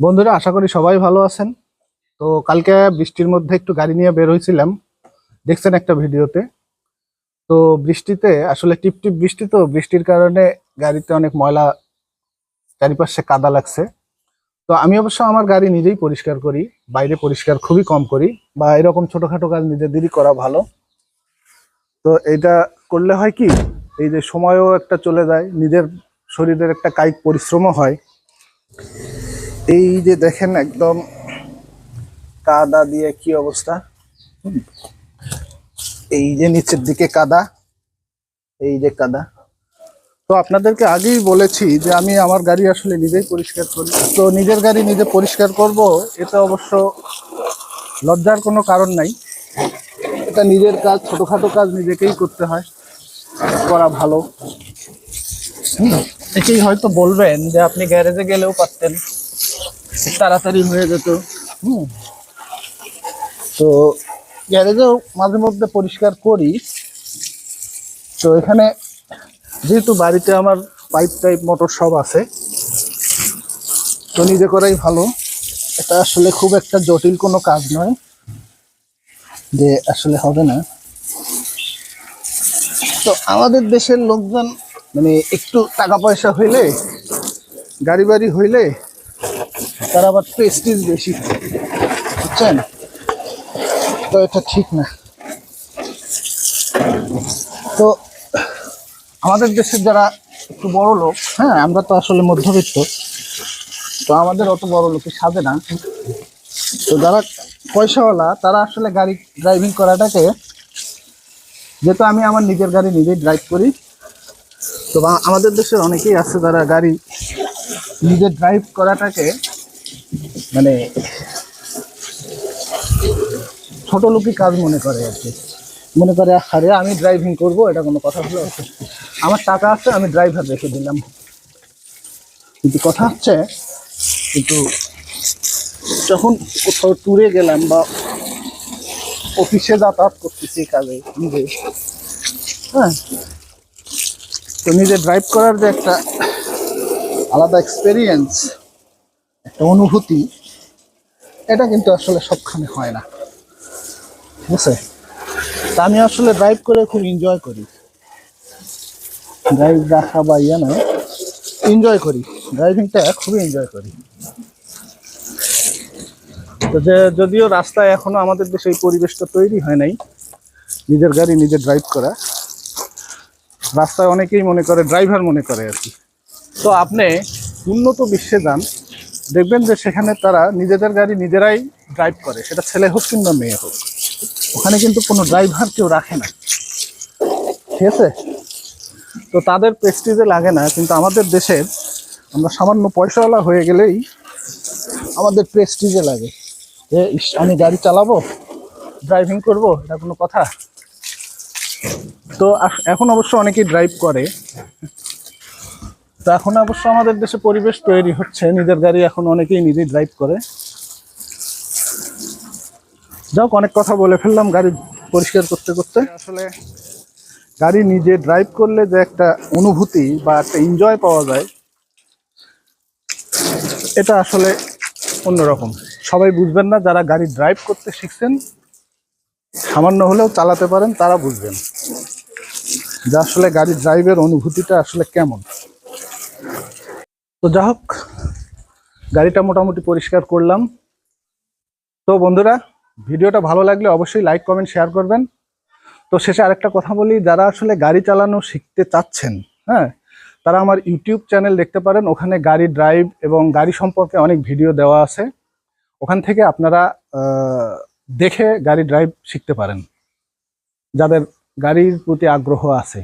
বন্ধুরা, আশা করি সবাই ভালো আছেন। তো কালকে বৃষ্টির মধ্যে একটু গাড়ি নিয়ে বের হয়েছিলাম। দেখছেন একটা ভিডিওতে। তো বৃষ্টিতে, আসলে টিপ টিপ বৃষ্টি তো, বৃষ্টির কারণে গাড়িতে অনেক ময়লা চারিপাশে কাদা লাগছে। তো আমি অবশ্য আমার গাড়ি নিজেই পরিষ্কার করি, বাইরে পরিষ্কার খুবই কম করি, বা এরকম ছোটোখাটো কাজ নিজেদেরই করা ভালো। তো এটা করলে হয় কি, এই যে সময়ও একটা চলে যায়, নিজের শরীরের একটা কায়িক পরিশ্রমও হয়। এই যে দেখেন একদম কাদা দিয়ে কি অবস্থা? এই যে নিচের দিকে কাদা, এই যে কাদা। তো আপনাদেরকে আগেই বলেছি যে আমি আমার গাড়ি আসলে নিজেই পরিষ্কার করি। তো নিজের গাড়ি নিজে পরিষ্কার করব, এটা অবশ্য লজ্জার কোনো কারণ নাই। এটা নিজের কাজ, ছোটখাটো কাজ নিজেকেই করতে হয়, করা ভালো। একেই হয়তো বলবেন যে আপনি গ্যারেজে গেলেও পারতেন। তাড়াতাড়ি হয়ে যেত। হুম। তো গ্যারেজেও মাঝে মধ্যে পরিষ্কার করি। তো এখানে যেহেতু বাড়িতে আমার পাইপ টাইপ মোটর সব আছে, তো নিজে করাই ভালো। এটা আসলে খুব একটা জটিল কোনো কাজ নয় যে আসলে হবে না। তো আমাদের দেশের লোকজন মানে একটু টাকা পয়সা হইলে, গাড়ি বাড়ি হইলে তার আবার প্রেস্টিজ বেশি। বুঝছেন? তো এটা ঠিক না। তো আমাদের দেশের যারা একটু বড় লোক হ্যাঁ আমরা তো আসলে মধ্যবিত্ত, তো আমাদের অত বড় লোকে সাজে না। তো যারা পয়সাওয়ালা, তারা আসলে গাড়ি ড্রাইভিং করাটাকে, যেহেতু আমি আমার নিজের গাড়ি নিজেই ড্রাইভ করি, তো আমাদের দেশের অনেকেই আছে যারা গাড়ি নিজে ড্রাইভ করাটাকে মানে ছোট লোকই কাজ মনে করে আর কি। মনে করে, আরে, আমি ড্রাইভিং করব, এটা কোনো কথা হলো? আমার টাকা আছে, আমি ড্রাইভার রেখে দিলাম। কিন্তু কথা হচ্ছে, কিন্তু যখন কোথাও ট্যুরে গেলাম বা অফিসে যাতায়াত করতেছি কাজে, নিজে হ্যাঁ? তো নিজে ড্রাইভ করার যে একটা আলাদা এক্সপেরিয়েন্স একটা অনুভূতি, এটা কিন্তু আসলে সবখানে হয় না। ঠিক আছে? তা আমি আসলে ড্রাইভ করে খুব এনজয় করি। ড্রাইভ রাখা বা ইয়ে না এনজয় করি। ড্রাইভিংটা খুবই এনজয় করি। তো যে, যদিও রাস্তায় এখনও আমাদের দেশে এই পরিবেশটা তৈরি হয় নাই, নিজের গাড়ি নিজে ড্রাইভ করা। রাস্তায় অনেকেই মনে করে ড্রাইভার মনে করে আর কি। তো আপনি উন্নত বিশ্বে যান, দেখবেন যে সেখানে তারা নিজেদের গাড়ি নিজেরাই ড্রাইভ করে। সেটা ছেলে হোক কিংবা মেয়ে হোক। ওখানে কিন্তু কোনো ড্রাইভার কেউ রাখে না। ঠিক আছে? তো তাদের প্রেস্টিজে লাগে না, কিন্তু আমাদের দেশের আমরা সামান্য পয়সাওয়ালা হয়ে গেলেই আমাদের প্রেস্টিজে লাগে। যে আমি গাড়ি চালাবো? ড্রাইভিং করব? এটা কোনো কথা? তো এখন অবশ্য অনেকেই ড্রাইভ করে। তো এখন অবশ্য আমাদের দেশে পরিবেশ তৈরি হচ্ছে। নিজের গাড়ি এখন অনেকেই নিজেই ড্রাইভ করে। যাক অনেক কথা বলে ফেললাম গাড়ি পরিষ্কার করতে করতে। আসলে গাড়ি নিজে ড্রাইভ করলে যে একটা অনুভূতি বা একটা এনজয় পাওয়া যায় এটা আসলে অন্যরকম। সবাই বুঝবেন না যারা গাড়ি ড্রাইভ করতে শিখছেন সামান্য হলেও চালাতে পারেন তারা বুঝবেন যে আসলে গাড়ি ড্রাইভের অনুভূতিটা আসলে কেমন। তো যা হোক, গাড়িটা মোটামুটি পরিষ্কার করলাম। তো বন্ধুরা, ভিডিওটা ভালো লাগলে অবশ্যই লাইক, কমেন্ট, শেয়ার করবেন। তো শেষে আরেকটা কথা বলি, যারা আসলে গাড়ি চালানো শিখতে চাচ্ছেন হ্যাঁ তারা আমার ইউটিউব চ্যানেল দেখতে পারেন। ওখানে গাড়ি ড্রাইভ এবং গাড়ি সম্পর্কে অনেক ভিডিও দেওয়া আছে। ওখান থেকে আপনারা দেখে গাড়ি ড্রাইভ শিখতে পারেন। যাদের গাড়ির প্রতি আগ্রহ আছে।